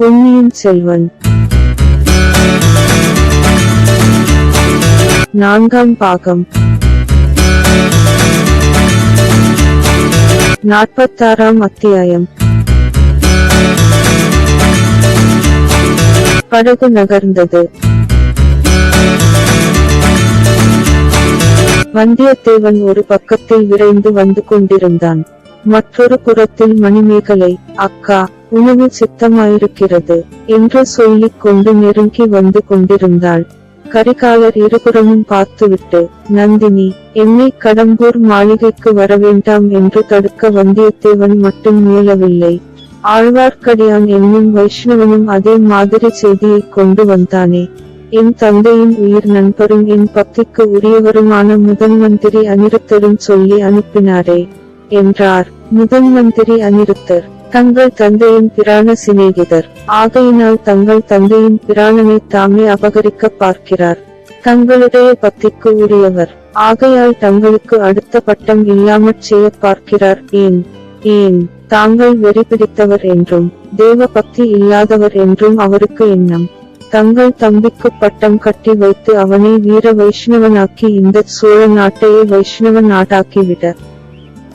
பொன்னியின் செல்வன். நான்காம் பாகம். நாற்பத்தாறாம் அத்தியாயம். படகு நகர்ந்தது. வந்தியத்தேவன் ஒரு பக்கத்தில் விரைந்து வந்து கொண்டிருந்தான். மற்றொரு புறத்தில் மணிமேகலை அக்கா உணவு சித்தமாயிருக்கிறது என்று சொல்லிக் கொண்டு நெருங்கி வந்து கொண்டிருந்தாள். கரிகாலர் இருபுறமும் பார்த்துவிட்டு நந்தினி என்னை கடம்பூர் மாளிகைக்கு வரவேண்டாம் என்று தடுக்க வந்தியத்தேவன் மட்டும் முயலவில்லை. ஆழ்வார்க்கடியான் என்னும் வைஷ்ணவனும் அதே மாதிரி செய்தியை கொண்டு வந்தானே. என் தந்தையின் உயிர் நண்பரும் என் பக்திக்கு உரியவருமான முதன் மந்திரி அனிருத்தரும் சொல்லி அனுப்பினாரே என்றார். முதன் மந்திரி அனிருத்தர். தங்கள் தந்தையின் பிராண சிநேகிதர். ஆகையினால் தங்கள் தந்தையின் பிராணனை தாமே அபகரிக்க பார்க்கிறார். தங்களுடைய பக்திக்கு உரியவர். ஆகையால் தங்களுக்கு அடுத்த பட்டம் இல்லாமற் செய்ய பார்க்கிறார். ஏன்? ஏன்? தாங்கள் வெறி பிடித்தவர் என்றும் தேவ பக்தி இல்லாதவர் என்றும் அவருக்கு எண்ணம். தங்கள் தம்பிக்கு பட்டம் கட்டி வைத்து அவனை வீர வைஷ்ணவனாக்கி இந்த சோழ நாட்டையே வைஷ்ணவ நாடாக்கிவிட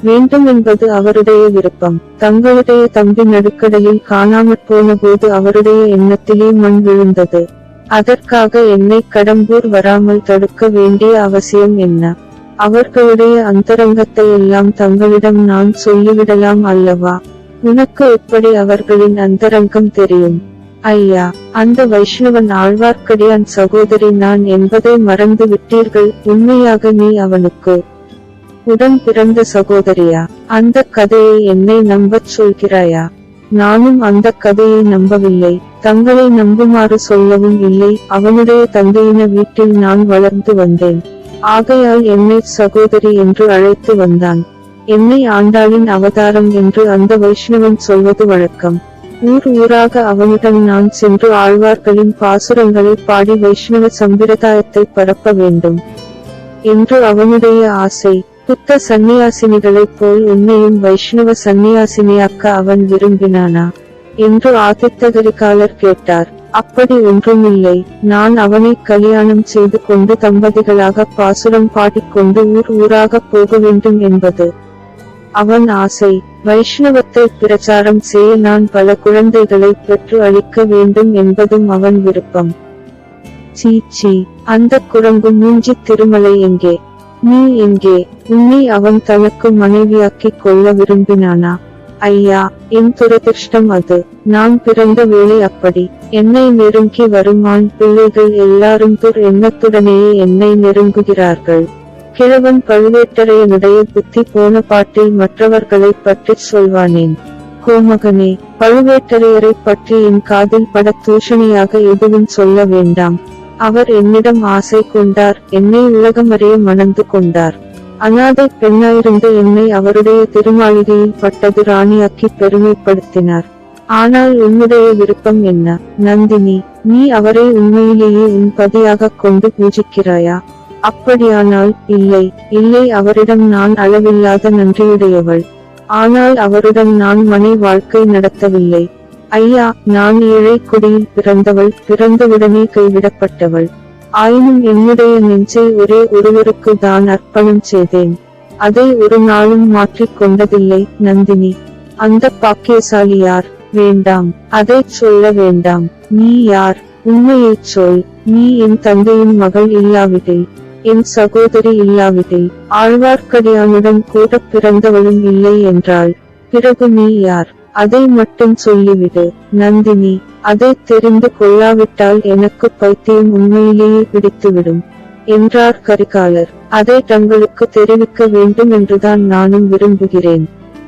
வேண்டும் என்பது அவருடைய விருப்பம். தங்களுடைய தம்பி நடுக்கடலில் காணாமற் போன போது அவருடைய எண்ணத்திலே மண் விழுந்தது. அதற்காக என்னை கடம்பூர் வராமல் தடுக்க வேண்டிய அவசியம் என்ன? அவர்களுடைய அந்தரங்கத்தை எல்லாம் தங்களிடம் நான் சொல்லிவிடலாம் அல்லவா? உனக்கு எப்படி அவர்களின் அந்தரங்கம் தெரியும்? ஐயா அந்த வைஷ்ணவன் ஆழ்வார்க்கடியான் சகோதரி நான் என்பதை மறந்து விட்டீர்கள் உண்மையாக நீ அவனுக்கு உடன் பிறந்த சகோதரியா? அந்த கதையை என்னை நம்பச் சொல்கிறாயா? நானும் அந்த கதையை நம்பவில்லை. தங்களை நம்புமாறு சொல்லவும் இல்லை. அவனுடைய தந்தையின வீட்டில் நான் வளர்ந்து வந்தேன். ஆகையால் என்னை சகோதரி என்று அழைத்து வந்தான். என்னை ஆண்டாளின் அவதாரம் என்று அந்த வைஷ்ணவன் சொல்வது வழக்கம். ஊர் ஊராக அவனுடன் நான் சென்று ஆழ்வார்களின் பாசுரங்களை பாடி வைஷ்ணவ சம்பிரதாயத்தை பரப்ப வேண்டும். என்று அவனுடைய ஆசை. புத்த சந்நியாசினிகளைப் போல் உன்னையும் வைஷ்ணவ சந்நியாசினியாக்க அவன் விரும்பினானா? என்று ஆதித்தகரிகாலர் கேட்டார். அப்படி ஒன்றுமில்லை. நான் அவனை கல்யாணம் செய்து கொண்டு தம்பதிகளாக பாசுரம் பாடிக்கொண்டு ஊர் ஊராக போக வேண்டும் என்பது அவன் ஆசை. வைஷ்ணவத்தை பிரச்சாரம் செய்ய நான் பல குழந்தைகளை பெற்று அளிக்க வேண்டும் என்பதும் அவன் விருப்பம். சீ சீ. அந்த குரங்கு மூஞ்சி திருமலை எங்கே? நீ எங்கே உன்னை அவன் தனக்கு மனைவியாக்கிக் கொள்ள விரும்பினானா? ஐயா என் துரதிருஷ்டம் அது. நான் பிறந்த வேளை அப்படி. என்னை நெருங்கி வரும் ஆண் பிள்ளைகள் எல்லாரும் துர் எண்ணத்துடனேயே என்னை நெருங்குகிறார்கள். கிழவன் பழுவேட்டரையனுடைய புத்தி போன பாட்டில் மற்றவர்களை பற்றி சொல்வானேன். கோமகனே பழுவேட்டரையரை பற்றி என் காதில் பட தூஷணியாக எதுவும் சொல்ல வேண்டாம். அவர் என்னிடம் ஆசை கொண்டார் என்னை உலகமறிய மணந்து கொண்டார். அநாதை பெண்ணாயிருந்த என்னை அவருடைய திருமாளிகையில் பட்டது ராணியாக்கி பெருமைப்படுத்தினார். ஆனால் உன்னுடைய விருப்பம் என்ன? நந்தினி நீ அவரை உண்மையிலேயே உன் பதியாக கொண்டு பூஜிக்கிறாயா? அப்படியானால் இல்லை இல்லை அவரிடம் நான் அளவில்லாத நன்றியுடையவள். ஆனால் அவருடன் நான் மனை வாழ்க்கை நடத்தவில்லை. ஐயா நான் ஏழை குடியில் பிறந்தவள் பிறந்தவுடனே கைவிடப்பட்டவள். ஆயினும் என்னுடைய நெஞ்சை ஒரே ஒருவருக்கு தான் அர்ப்பணம் செய்தேன். அதை ஒரு நாளும் மாற்றிக் கொண்டதில்லை நந்தினி. அந்த பாக்கியசாலி யார்? வேண்டாம் அதை சொல்ல வேண்டாம். நீ யார்? உண்மையைச் சொல். நீ என் தந்தையின் மகள் இல்லாவிடில் என் சகோதரி இல்லாவிடில் ஆழ்வார்க்கடியானுடன் கூட பிறந்தவளும் இல்லை என்றாள். பிறகு நீ யார்? அதை மட்டும் சொல்லிவிடு நந்தினி. அதை தெரிந்து கொள்ளாவிட்டால் எனக்கு பைத்தியம் உண்மையிலேயே பிடித்துவிடும் என்றார் கரிகாலர். அதை தங்களுக்கு தெரிவிக்க வேண்டும் என்றுதான் நானும் விரும்புகிறேன்.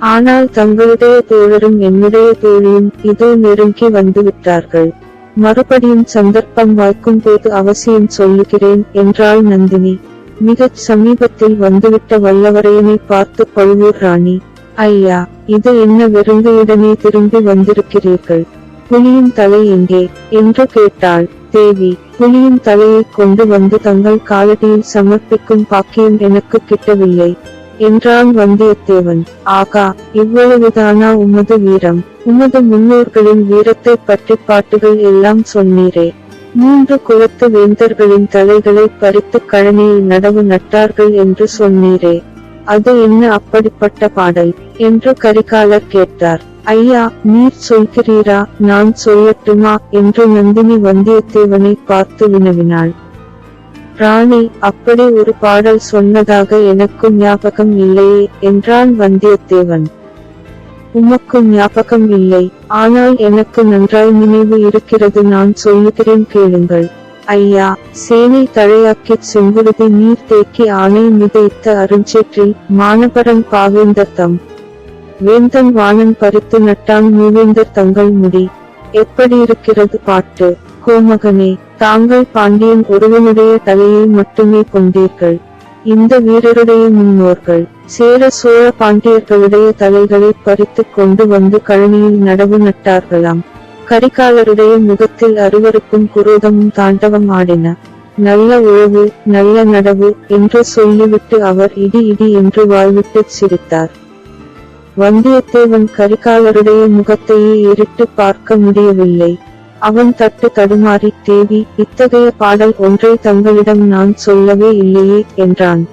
ஆனால் தங்களுடைய தோழரும் என்னுடைய தோழியும் இதோ நெருங்கி வந்து விட்டார்கள் மறுபடியும் சந்தர்ப்பம் வாய்க்கும் போது அவசியம் சொல்லுகிறேன் என்றாள் நந்தினி. மிகச் சமீபத்தில் வந்துவிட்ட வல்லவரையனை பார்த்து பழுவூர் ராணி. ஐயா இது என்ன வெறுங்கையுடனே திரும்பி வந்திருக்கிறீர்கள்? புலியின் தலை எங்கே? என்று கேட்டாள். தேவி புலியின் தலையை கொண்டு வந்து தங்கள் காலடியில் சமர்ப்பிக்கும் பாக்கியம் எனக்கு கிட்டவில்லை. என்றான் வந்தியத்தேவன். ஆகா இவ்வளவுதானா உமது வீரம்? உமது முன்னோர்களின் வீரத்தை பற்றி பாட்டுகள் எல்லாம் சொன்னீரே. மூன்று குலத்து வேந்தர்களின் தலைகளை பறித்து கழனியில் நடவு நட்டார்கள் என்று சொன்னீரே. அது என்ன அப்படிப்பட்ட பாடல்? என்று கரிகாலர் கேட்டார். ஐயா நீர் சொல்கிறீரா? நான் சொல்லட்டுமா? என்று நந்தினி வந்தியத்தேவனை பார்த்து வினவினாள். ராணி அப்படி ஒரு பாடல் சொன்னதாக எனக்கு ஞாபகம் இல்லையே என்றான் வந்தியத்தேவன். உமக்கு ஞாபகம் இல்லை ஆனால் எனக்கு நன்றாய் நினைவு இருக்கிறது நான் சொல்லுகிறேன் கேளுங்கள். ஐயா சேனை தழையாக்கிச் செங்குருதி நீர் தேக்கி ஆணை மிதைத்த அருஞ்சேற்றில் மானபரன் பாவேந்தர் தம் வேந்தன் வாணன் பறித்து நட்டான் மூவேந்தர் தங்கள் முடி. எப்படி இருக்கிறது பாட்டு? கோமகனே தாங்கள் பாண்டியன் ஒருவனுடைய தலையை மட்டுமே கொண்டீர்கள். இந்த வீரருடைய முன்னோர்கள் சேர சோழ பாண்டியர்களுடைய தலைகளை பறித்துக் கொண்டு வந்து கழனியில் நடவு நட்டார்களாம். கரிகாலருடைய முகத்தில் அருவருக்கும் குரோதமும் தாண்டவம் ஆடின நல்ல உழவு நல்ல நடவு என்று சொல்லிவிட்டு அவர் இடி இடி என்று வாழ்விட்டுச் சிரித்தார். வந்தியத்தேவன் கரிகாலருடைய முகத்தையே ஏறிட்டு பார்க்க முடியவில்லை. அவன் தட்டு தடுமாறி தேவி இத்தகைய பாடல் ஒன்றை தங்களிடம் நான் சொல்லவே இல்லையே என்றான்.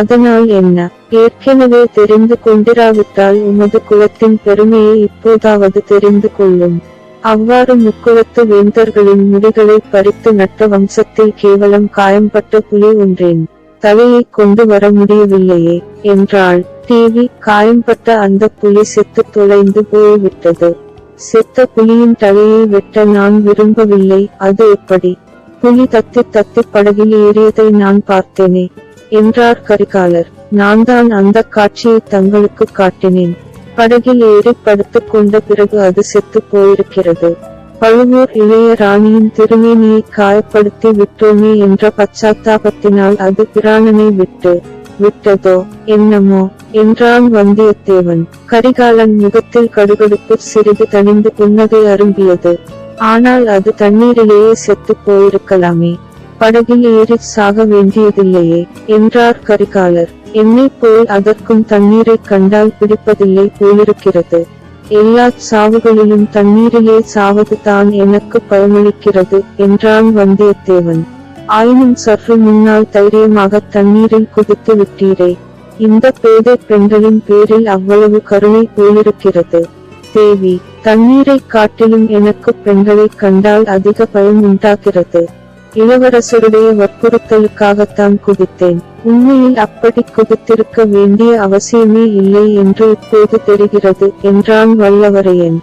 அதனால் என்ன? ஏற்கனவே தெரிந்து கொண்டிராவிட்டால் உமது குலத்தின் பெருமையை இப்போதாவது தெரிந்து கொள்ளும். அவ்வாறு முக்குலத்து வேந்தர்களின் முடிகளை பறித்து நட்ட வம்சத்தில் கேவலம் காயம்பட்ட புலி ஒன்றேன். தலையை கொண்டு வர முடியவில்லையே என்றாள். தேவி காயம்பட்ட அந்த புலி செத்து தொலைந்து போய்விட்டது. செத்த புலியின் தலையை வெட்ட நான் விரும்பவில்லை அது எப்படி? புலி தத்தி தத்தி படகில் ஏறியதை நான் பார்த்தேனே. என்றார் கரிகாலர். நான் தான் அந்த காட்சியை தங்களுக்கு காட்டினேன். படகில் ஏறி படுத்துக் கொண்ட பிறகு அது செத்து போயிருக்கிறது. பழுவூர் இளைய ராணியின் திருமேனியை காயப்படுத்தி விட்டோமே என்ற பச்சாத்தாபத்தினால் அது பிராணனை விட்டு விட்டதோ என்னமோ என்றான் வந்தியத்தேவன். கரிகாலன் முகத்தில் கடுகடுப்பு சிறிது தணிந்து புன்னகை அரும்பியது. ஆனால் அது தண்ணீரிலேயே செத்து போயிருக்கலாமே. படகில் ஏறி சாக வேண்டியதில்லையே என்றார் கரிகாலர். என்னை போல் அதற்கும் தண்ணீரை கண்டால் பிடிப்பதில்லை போலிருக்கிறது. எல்லா சாவுகளிலும் தண்ணீரிலே சாவது தான் எனக்கு பயமளிக்கிறது என்றான் வந்தியத்தேவன். ஆயினும் சற்று முன்னால் தைரியமாக தண்ணீரில் குதித்து விட்டீரே. இந்த பேதை பெண்களின் பேரில் அவ்வளவு கருணை போலிருக்கிறது. தேவி தண்ணீரை காட்டிலும் எனக்கு பெண்களை கண்டால் அதிக பயம் உண்டாகிறது. இளவரசருடைய வற்புறுத்தலுக்காகத்தான் குதித்தேன். உண்மையில் அப்படி குதித்திருக்க வேண்டிய அவசியமே இல்லை என்று இப்போது தெரிகிறது என்றான் வல்லவரையன்.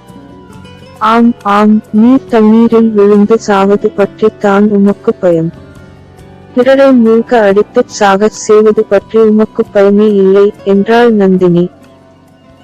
ஆம் ஆம் நீர் தண்ணீரில் விழுந்து சாவது பற்றித்தான் உமக்கு பயம். பிறரை மூழ்க அடித்துச் சாகச் செய்வது பற்றி உமக்கு பயமே இல்லை என்றாள் நந்தினி.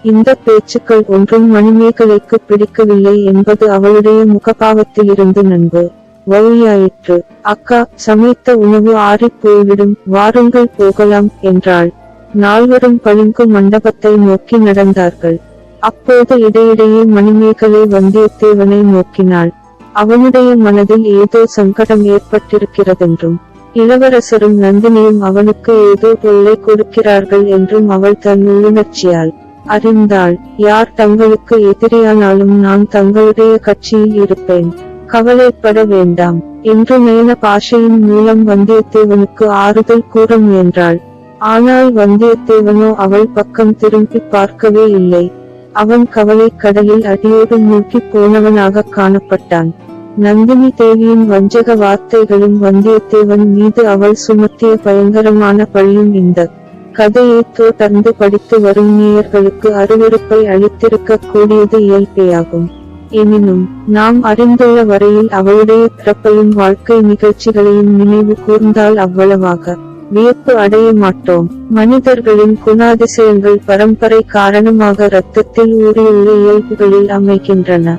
இந்த பேச்சுக்கள் ஒன்றும் மணிமேகலைக்கு பிடிக்கவில்லை என்பது அவளுடைய முகபாவத்திலிருந்து நண்பு. வழியாயிற்று. அக்கா சமைத்த உணவு ஆறிப் போய்விடும் வாருங்கள் போகலாம் என்றாள். நால்வரும் பளிங்கு மண்டபத்தை நோக்கி நடந்தார்கள். அப்போது இடையிடையே மணிமேகலை வந்தியத்தேவனை நோக்கினாள். அவனுடைய மனதில் ஏதோ சங்கடம் ஏற்பட்டிருக்கிறதென்றும் இளவரசரும் நந்தினியும் அவனுக்கு ஏதோ தொல்லை கொடுக்கிறார்கள் என்றும் அவள் தன் உள்ளுணர்ச்சியால் அறிந்தாள். யார் தங்களுக்கு எதிரியானாலும் நான் தங்களுடைய கட்சியில் இருப்பேன். கவலைப்பட வேண்டாம். என்று மேன பாஷையின் மூலம் வந்தியத்தேவனுக்கு ஆறுதல் கூற முயன்றாள். ஆனால் வந்தியத்தேவனோ அவள் பக்கம் திரும்பி பார்க்கவே இல்லை. அவன் கவலை கடலில் அடியோடு மூழ்கி போனவனாக காணப்பட்டான். நந்தினி தேவியின் வஞ்சக வார்த்தைகளும் வந்தியத்தேவன் மீது அவள் சுமத்திய பயங்கரமான பழியும் இந்த கதையை தொடர்ந்து படித்து வரும் நேயர்களுக்கு அருவருப்பை அளித்திருக்க கூடியது இயல்பையாகும். எனினும் நாம் அறிந்துள்ள வரையில் அவளுடைய பிறப்பையும் வாழ்க்கை நிகழ்ச்சிகளையும் நினைவு கூர்ந்தால் அவ்வளவாக வியப்பு அடைய மாட்டோம். மனிதர்களின் குணாதிசயங்கள் பரம்பரை காரணமாக இரத்தத்தில் ஊறியுள்ள இயல்புகளில் அமைகின்றன.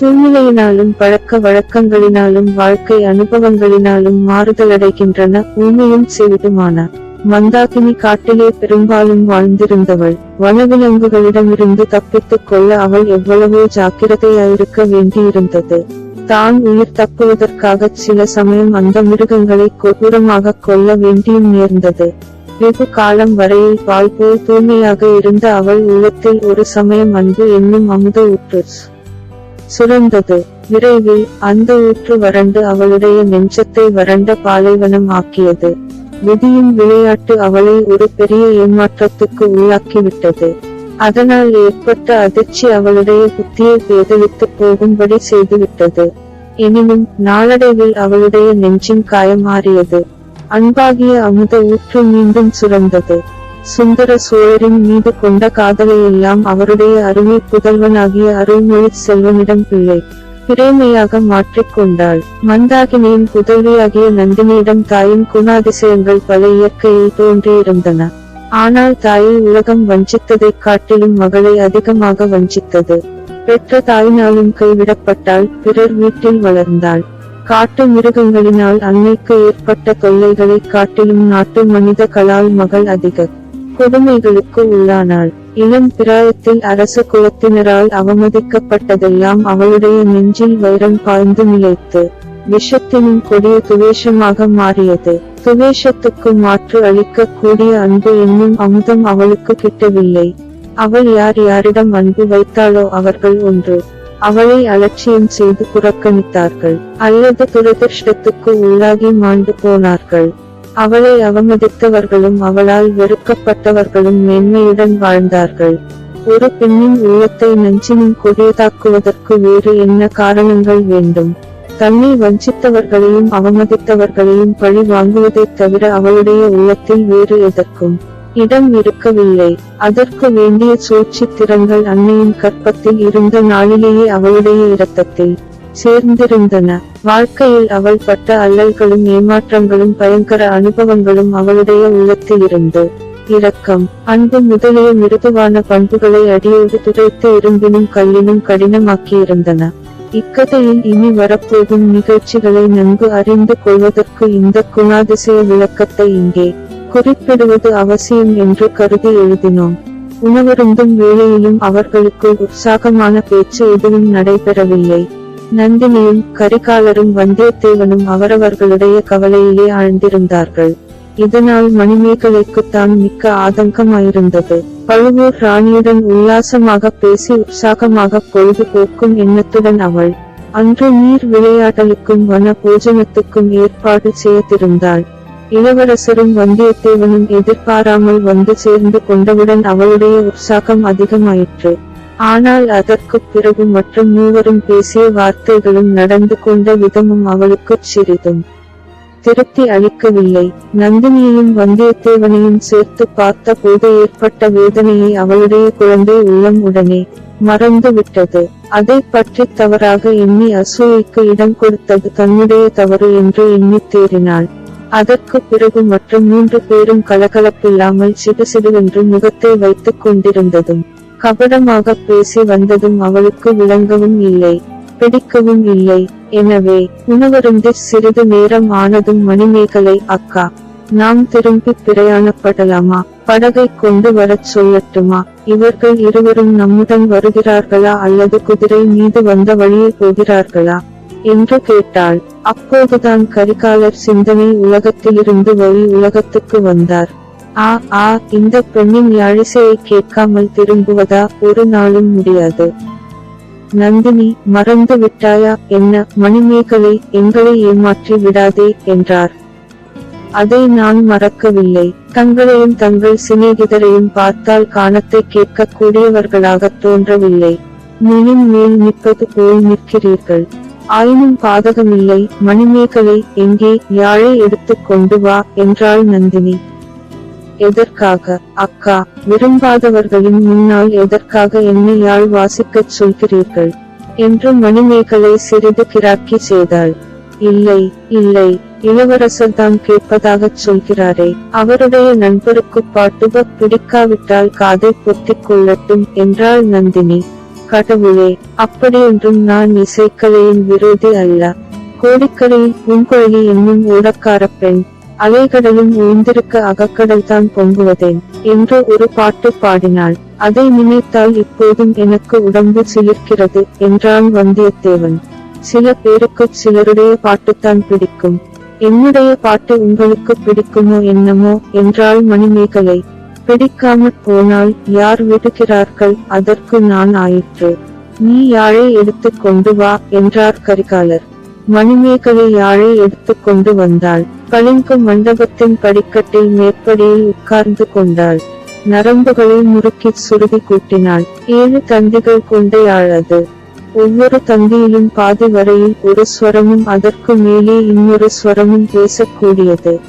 சூழ்நிலையினாலும் பழக்க வழக்கங்களினாலும் வாழ்க்கை அனுபவங்களினாலும் மாறுதலடைகின்றன. உண்மையும் செவிடுமான மந்தாகினி காட்டிலே பெரும்பாலும் வாழ்ந்திருந்தவள். வனவிலங்குகளிடமிருந்து தப்பித்துக் கொள்ள அவள் எவ்வளவோ ஜாக்கிரதையாயிருக்க வேண்டியிருந்தது. தான் உயிர் தப்புவதற்காக சில சமயம் அந்த மிருகங்களை கொடூரமாக கொல்ல வேண்டியும் நேர்ந்தது. வெகு காலம் வரையில் பால் போல் தூய்மையாக இருந்த அவள் உள்ளத்தில் ஒரு சமயம் அன்பு என்னும் அமுத ஊற்று சுரந்தது. விரைவில் அந்த ஊற்று வறண்டு அவளுடைய நெஞ்சத்தை வறண்ட பாலைவனம் ஆக்கியது. விதியின் விளையாட்டு அவளை ஒரு பெரிய ஏமாற்றத்துக்கு உள்ளாக்கிவிட்டது. அதனால் ஏற்பட்ட அதிர்ச்சி அவளுடைய புத்தியை பேதலித்து போகும்படி செய்துவிட்டது. எனினும் நாளடைவில் அவளுடைய நெஞ்சின் காயமாறியது அன்பாகிய அமுத ஊற்று மீண்டும் சுரந்தது. சுந்தர சோழரின் மீது கொண்ட காதலையெல்லாம் அவருடைய அருமை புதல்வனாகிய அருள்மொழி செல்வனிடம் பிள்ளை பிரேமையாக மாற்றிக்கொண்டாள். மந்தாகினியின் புதல்வியாகிய நந்தினியிடம் தாயின் குணாதிசயங்கள் பல இயற்கையில் தோன்றியிருந்தன. ஆனால் தாயை உலகம் வஞ்சித்ததைக் காட்டிலும் மகளை அதிகமாக வஞ்சித்தது. பெற்ற தாயினாலும் கைவிடப்பட்டால் பிறர் வீட்டில் வளர்ந்தாள். காட்டு மிருகங்களினால் அன்னைக்கு ஏற்பட்ட தொல்லைகளைக் காட்டிலும் நாட்டு மனிதர்களால் மகள் அதிக கொடுமைகளுக்கு உள்ளானாள். இளம் பிராயத்தில் அரச குலத்தினரால் அவமதிக்கப்பட்டதெல்லாம் அவளுடைய நெஞ்சில் வைரம் பாய்ந்து நிலைத்து விஷத்தினும் கொடிய துவேஷமாக மாறியது. துவேஷத்துக்கு மாற்று அளிக்க கூடிய அன்பு என்னும் அமுதம் அவளுக்கு கிட்டவில்லை. அவள் யார் யாரிடம் அன்பு வைத்தாளோ அவர்கள் ஒன்று. அவளை அலட்சியம் செய்து புறக்கணித்தார்கள். அல்லது துரதிர்ஷ்டத்துக்கு உள்ளாகி மாண்டு போனார்கள். அவளை அவமதித்தவர்களும் அவளால் வெறுக்கப்பட்டவர்களும் மேன்மையுடன் வாழ்ந்தார்கள். ஒரு பெண்ணின் உள்ளத்தை நஞ்சினும் கொடியதாக்குவதற்கு வேறு என்ன காரணங்கள் வேண்டும்? தன்னை வஞ்சித்தவர்களையும் அவமதித்தவர்களையும் பழி வாங்குவதைத் தவிர அவளுடைய உள்ளத்தில் வேறு எதற்கும் இடம் இருக்கவில்லை. அதற்கு வேண்டிய சூழ்ச்சி திறன்கள் அன்னையின் கற்பத்தில் இருந்த நாளிலேயே அவளுடைய இரத்தத்தில் சேர்ந்திருந்தன. வாழ்க்கையில் அவள் பட்ட அல்லல்களும் ஏமாற்றங்களும் பயங்கர அனுபவங்களும் அவளுடைய உள்ளத்தில் இருந்து. இரக்கம். அன்பு முதலிய மிருதுவான பண்புகளை அடியோடு துடைத்து இரும்பினும் கல்லினும் கடினமாக்கியிருந்தன. இக்கதையில் இனி வரப்போகும் நிகழ்ச்சிகளை நன்கு அறிந்து கொள்வதற்கு இந்த குணாதிசய விளக்கத்தை இங்கே குறிப்பிடுவது அவசியம் என்று கருதி எழுதினோம். உணவருந்தும் வேளையிலும் அவர்களுக்கு உற்சாகமான பேச்சு எதுவும் நடைபெறவில்லை. நந்தினியும் கரிகாலரும் வந்தியத்தேவனும் அவரவர்களுடைய கவலையிலே ஆழ்ந்திருந்தார்கள். இதனால் மணிமேகலைக்குத்தான் மிக்க ஆதங்கமாயிருந்தது. பழுவூர் ராணியுடன் உல்லாசமாக பேசி உற்சாகமாக பொழுது போக்கும் எண்ணத்துடன் அவள் அன்று நீர் விளையாடலுக்கும் வன போஜனத்துக்கும் ஏற்பாடு செய்திருந்தாள். இளவரசரும் வந்தியத்தேவனும் எதிர்பாராமல் வந்து சேர்ந்து கொண்டவுடன் அவளுடைய உற்சாகம் அதிகமாயிற்று. ஆனால் அதற்குப் பிறகு மற்ற மூவரும் பேசிய வார்த்தைகளும் நடந்து கொண்ட விதமும் அவளுக்குச் சிறிதும் திருப்தி அளிக்கவில்லை. நந்தினியையும் வந்தியத்தேவனையும் சேர்த்து பார்த்த போது ஏற்பட்ட வேதனையை அவளுடைய குழந்தை உள்ளம் உடனே மறந்து விட்டது. அதை பற்றி தவறாக எண்ணி அசூயைக்கு இடம் கொடுத்தது தன்னுடைய தவறு என்று எண்ணி தேறினாள். அதற்கு பிறகு மற்ற மூன்று பேரும் கலகலப்பில்லாமல் சிடுசிடுவென்று முகத்தை வைத்துக் கொண்டிருந்ததும் கபடமாக பேசி வந்ததும் அவளுக்கு விளங்கவும் இல்லை பிடிக்கவும் இல்லை. எனவே உணவருந்தி சிறிது நேரம் ஆனதும் மணிமேகலை அக்கா நாம் திரும்பி பிரயாணப்படலாமா? படகை கொண்டு வரச் சொல்லட்டுமா? இவர்கள் இருவரும் நம்முடன் வருகிறார்களா அல்லது குதிரை மீது வந்த வழியே போகிறார்களா? என்று கேட்டாள். அப்போதுதான் கரிகாலர் சிந்தனை உலகத்திலிருந்து வழி உலகத்துக்கு வந்தார். ஆ ஆ இந்த பெண்ணின் யாழிசையை கேட்காமல் திரும்புவதா? ஒரு நாளும் முடியாது. நந்தினி மறந்து விட்டாயா? என்ன மணிமேகலை எங்களை ஏமாற்றி விடாதே என்றார். அதை நான் மறக்கவில்லை. தங்களையும் தங்கள் சிநேகிதரையும் பார்த்தால் காணத்தை கேட்கக்கூடியவர்களாக தோன்றவில்லை. மேலும் மேல் நிற்பது போல் நிற்கிறீர்கள். ஆயினும் பாதகமில்லை. மணிமேகலை எங்கே? யாழை எடுத்துக் கொண்டு வா என்றாள் நந்தினி. எதற்காக? அக்கா விரும்பாதவர்களின் முன்னால் எதற்காக என்னை யாழ் வாசிக்கச் சொல்கிறீர்கள்? என்று மணிமேகலை சிறிது கிராக்கி செய்தாள். இல்லை இல்லை இளவரசர் தான் கேட்பதாகச் சொல்கிறாரே அவருடைய நண்பருக்கு பாட்டுபக் பிடிக்காவிட்டால் காதை பொத்திக் கொள்ளட்டும் என்றாள் நந்தினி. கடவுளே அப்படியென்றும் நான் இசைக்கலையின் விரோதி அல்ல. கோடிக்கரையில் பூங்குழலி என்னும் ஓடக்கார பெண் அலைகடலும் ஊழ்ந்திருக்க அகக்கடல்தான் பொங்குவதேன் என்று ஒரு பாட்டு பாடினாள். அதை நினைத்தால் இப்போதும் எனக்கு உடம்பு சிலிர்க்கிறது என்றான் வந்தியத்தேவன். சில பேருக்குச் சிலருடைய பாட்டுத்தான் பிடிக்கும். என்னுடைய பாட்டு உங்களுக்கு பிடிக்குமோ என்னமோ என்றாள் மணிமேகலை. பிடிக்காமற் போனால் யார் விடுகிறார்கள் அதற்கு நான் ஆயிற்று. நீ யாழை எடுத்துக் கொண்டு வா என்றார் கரிகாலர். மணிமேகலை யாழை எடுத்துக் கொண்டு வந்தாள். பளிங்கு மண்டபத்தின் படிக்கட்டில் மேற்படியில் உட்கார்ந்து கொண்டாள். நரம்புகளை முறுக்கி சுருதி கூட்டினாள். ஏழு தந்திகள் கொண்ட யாழ் அது. ஒவ்வொரு தந்தியிலும் பாதி வரையில் ஒரு ஸ்வரமும் அதற்கு மேலே இன்னொரு ஸ்வரமும் பேசக்கூடியது.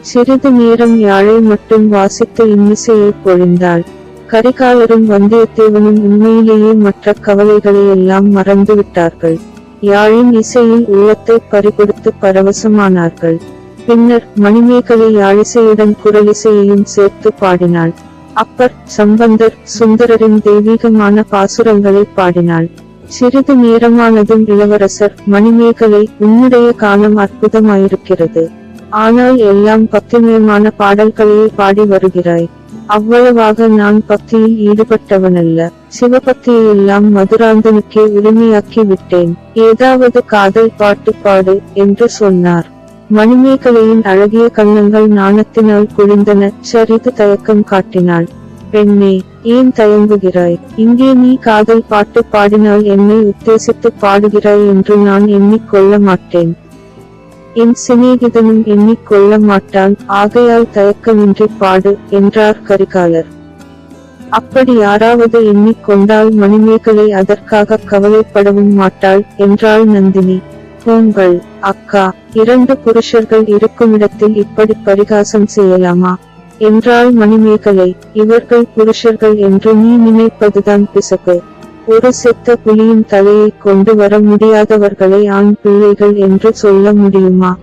சிறிது நேரம் யாழை மட்டும் வாசித்து இன்னிசையை பொழிந்தாள். கரிகாலரும் வந்தியத்தேவனும் உண்மையிலேயே மற்ற கவலைகளை எல்லாம் மறந்து விட்டார்கள் யாழின் இசையில் உள்ளத்தை பறிகொடுத்து பரவசமானார்கள். பின்னர் மணிமேகலை யாழிசையுடன் குரலிசையையும் சேர்த்து பாடினாள். அப்பர் சம்பந்தர் சுந்தரரின் தெய்வீகமான பாசுரங்களை பாடினாள். சிறிது நேரமானதும் இளவரசர் மணிமேகலை உன்னுடைய காலம் அற்புதமாயிருக்கிறது. ஆனால் எல்லாம் பக்திமயமான பாடல்களையே பாடி வருகிறாய். அவ்வளவாக நான் பக்தியில் ஈடுபட்டவனல்ல. சிவபக்தியை எல்லாம் மதுராந்தனுக்கே உரிமையாக்கி விட்டேன் ஏதாவது காதல் பாட்டு பாடு என்று சொன்னார். மணிமேகலையின் அழகிய கண்ணங்கள் நாணத்தினால் குளிந்தன சரிது தயக்கம் காட்டினாள். பெண்ணே ஏன் தயங்குகிறாய்? இங்கே நீ காதல் பாட்டு பாடினால் என்னை உத்தேசித்து பாடுகிறாய் என்று நான் எண்ணிக்கொள்ள மாட்டேன். என் சிநேகிதனும் எண்ணிக்கொள்ள மாட்டான் ஆகையால் தயக்கமின்றி பாடு என்றார் கரிகாலர். அப்படி யாராவது எண்ணிக்கொண்டால் மணிமேகலை அதற்காக கவலைப்படவும் மாட்டாள் என்றாள் நந்தினி. போங்கள் அக்கா இரண்டு புருஷர்கள் இருக்குமிடத்தில் இப்படி பரிகாசம் செய்யலாமா? என்றாள் மணிமேகலை. இவர்கள் புருஷர்கள் என்று நீ நினைப்பதுதான் பிசகு ஒரு செத்த புலியின் தலையை கொண்டு வர முடியாதவர்களை ஆண் பிள்ளைகள் என்று சொல்ல முடியுமா?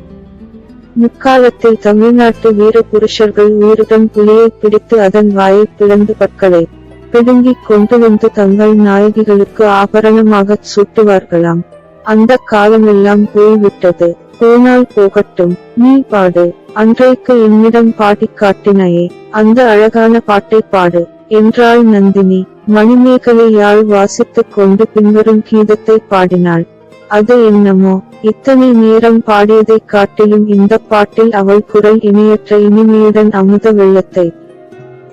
முற்காலத்தில் தமிழ்நாட்டு வீர புருஷர்கள் உயிருடன் புலியை பிடித்து அதன் வாயை பிளந்து பற்களை பிடுங்கிக் கொண்டு வந்து தங்கள் நாயகிகளுக்கு ஆபரணமாகச் சூட்டுவார்களாம். அந்த காலமெல்லாம் போய்விட்டது. போனால் போகட்டும். நீ பாடு. அன்றைக்கு என்னிடம் பாடிக் காட்டினையே. அந்த அழகான பாட்டை பாடு. என்றாள் நந்தினி. மணிமேகலை யாழ் வாசித்துக் கொண்டு பின்வரும் கீதத்தை பாடினாள். அது என்னமோ இத்தனை நேரம் பாடியதைக் காட்டிலும் இந்த பாட்டில் அவள் குரல் இணையற்ற இனிமையுடன் அமுத வெள்ளத்தை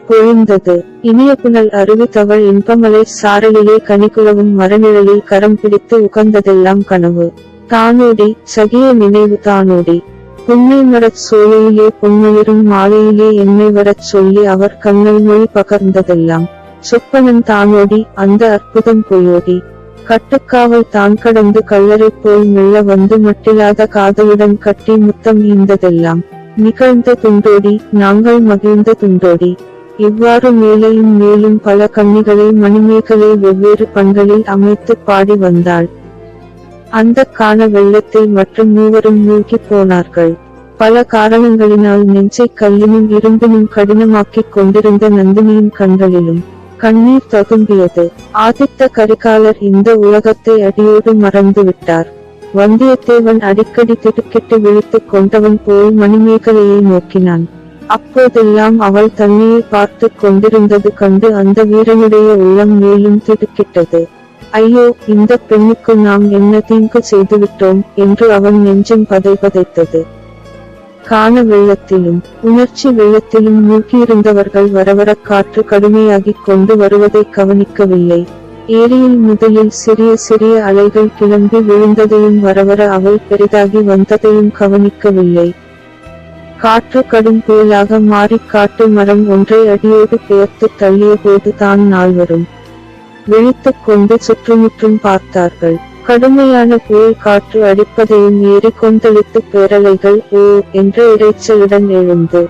பொழிந்தது. இனிய புனல் அருவி தவள் இன்பமலை சாரலிலே கனிக்குலவும் மரநிழலில் கரம் பிடித்து உகந்ததெல்லாம் கனவு. தானோடி சகிய நினைவு தானோடி. புன்னை மரச் சோலையிலே பொன்னுயிரும் மாலையிலே என்னை வரச் சொல்லி அவர் கண்ணல் மொழி பகர்ந்ததெல்லாம். சொப்பனன் தானோடி அந்த அற்புதம் பொய்யோடி. கட்டுக்காவல் தான் கடந்து கல்லறை போல் மெல்ல வந்து மட்டில்லாத காதலுடன் கட்டி முத்தம் ஈந்ததெல்லாம். நிகழ்ந்த துண்டோடி நாங்கள் மகிழ்ந்த துண்டோடி. இவ்வாறு மேலையும் மேலும் பல கண்ணிகளை மணிமேகலை வெவ்வேறு பண்களில் அமைத்து பாடி வந்தாள். அந்த காண வெள்ளத்தில் மற்றும் மூவரும் மூழ்கி போனார்கள். பல காரணங்களினால் நெஞ்சை கல்லினும் இரும்பினும் கடினமாக்கிக் கொண்டிருந்த நந்தினியின் கண்களிலும் கண்ணீர் ததும்பியது ஆதித்த கரிகாலர் இந்த உலகத்தை அடியோடு மறந்து விட்டார். வந்தியத்தேவன் அடிக்கடி திடுக்கிட்டு விழித்துக் கொண்டவன் போல் மணிமேகலையை நோக்கினான். அப்போதெல்லாம் அவள் தன்னையே பார்த்து கொண்டிருந்தது கண்டு அந்த வீரனுடைய உள்ளம் மேலும் திடுக்கிட்டது. ஐயோ இந்த பெண்ணுக்கு நாம் என்ன தீங்கு செய்துவிட்டோம்? என்று அவன் நெஞ்சம் பதை பதைத்தது. காண வெள்ளத்திலும் உணர்ச்சி வெள்ளத்திலும் மூழ்கியிருந்தவர்கள் வரவர காற்று கடுமையாகிக் கொண்டு வருவதை கவனிக்கவில்லை. ஏரியில் முதலில் சிறிய சிறிய அலைகள் கிளம்பி விழுந்ததையும் வரவர அவை பெரிதாகி வந்ததையும் கவனிக்கவில்லை. காற்று கடும் புயலாக மாறி காட்டு மரம் ஒன்றை அடியோடு பெயர்த்து தள்ளிய போது தான் நால்வரும் விழித்துக் கொண்டு சுற்றுமுற்றும் பார்த்தார்கள். கடுமையான புயல் காற்று அடிப்பதையும் ஏறி கொந்தளித்து பேரலைகள் ஓ என்ற இறைச்சலுடன் எழுந்து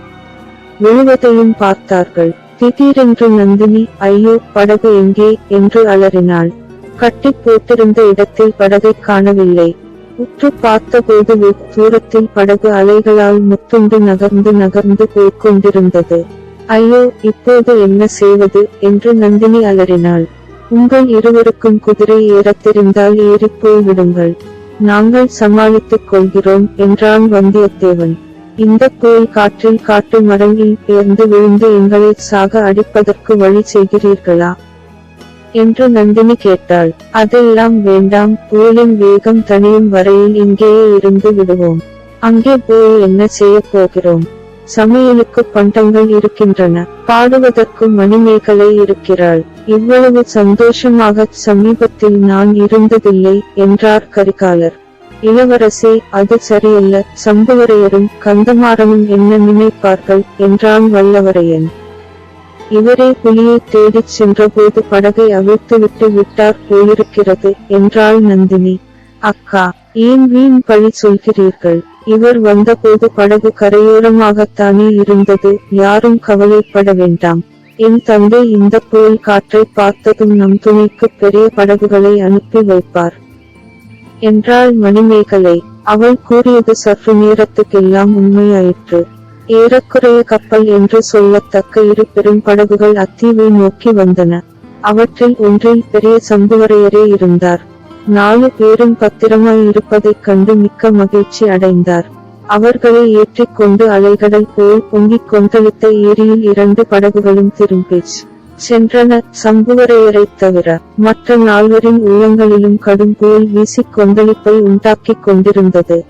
விழுவதையும் பார்த்தார்கள். திடீரென்று நந்தினி ஐயோ படகு எங்கே? என்று அலறினாள். கட்டி போட்டிருந்த இடத்தில் படகைக் காணவில்லை. உற்று பார்த்தபோது வெகு தூரத்தில் படகு அலைகளால் முத்துண்டு நகர்ந்து நகர்ந்து போய்க் கொண்டிருந்தது. ஐயோ இப்போது என்ன செய்வது? என்று நந்தினி அலறினாள். உங்கள் இருவருக்கும் குதிரை ஏறத் தெரிந்தால் ஏறிப் போய் விடுங்கள் நாங்கள் சமாளித்துக் கொள்கிறோம் என்றான் வந்தியத்தேவன். இந்த புயல் காற்றில் காட்டு மரங்களில் பெயர்ந்து விழுந்து எங்களை சாக அடிப்பதற்கு வழி செய்கிறீர்களா? என்று நந்தினி கேட்டாள். அதெல்லாம் வேண்டாம் புயலின் வேகம் தனியும் வரையில் இங்கேயே இருந்து விடுவோம். அங்கே போய் என்ன செய்யப் போகிறோம்? சமையலுக்கு பண்டங்கள் இருக்கின்றன. பாடுவதற்கு மணிமேகலை இருக்கிறாள். இவ்வளவு சந்தோஷமாக சமீபத்தில் நான் இருந்ததில்லை என்றார் கரிகாலர். இளவரசே அது சரியல்ல சம்புவரையரும் கந்தமாறனும் என்ன நினைப்பார்கள் என்றான் வல்லவரையன். இவரே புலியை தேடிச் சென்றபோது படகை அவிழ்த்துவிட்டு விட்டார் போலிருக்கிறது என்றாள் நந்தினி. அக்கா ஏன் வீண் பழி சொல்கிறீர்கள்? இவர் வந்தபோது படகு கரையோரமாகத்தானே இருந்தது யாரும் கவலைப்பட வேண்டாம். என் தந்தை இந்த புயல் காற்றை பார்த்ததும் நம் துணைக்கு பெரிய படகுகளை அனுப்பி வைப்பார். என்றாள் மணிமேகலை. அவள் கூறியது சற்று நேரத்துக்கெல்லாம் உண்மையாயிற்று. ஏறக்குறைய கப்பல் என்று சொல்லத்தக்க இரு பெரும் படகுகள் அத்தீவை நோக்கி வந்தன. அவற்றில் ஒன்றில் பெரிய சம்புவரையரே இருந்தார். நாலு பேரும் பத்திரமாய் இருப்பதைக் கண்டு மிக்க மகிழ்ச்சி அடைந்தார். அவர்களை ஏற்றிக்கொண்டு அலைகடல் போல் பொங்கிக் கொந்தளித்த ஏரியில் இரண்டு படகுகளும் திரும்பிச் சென்றன. சம்புவரையரைத் தவிர மற்ற நால்வரின் உள்ளங்களிலும் கடும் புயல் வீசிக் கொந்தளிப்பை உண்டாக்கிக் கொண்டிருந்தது.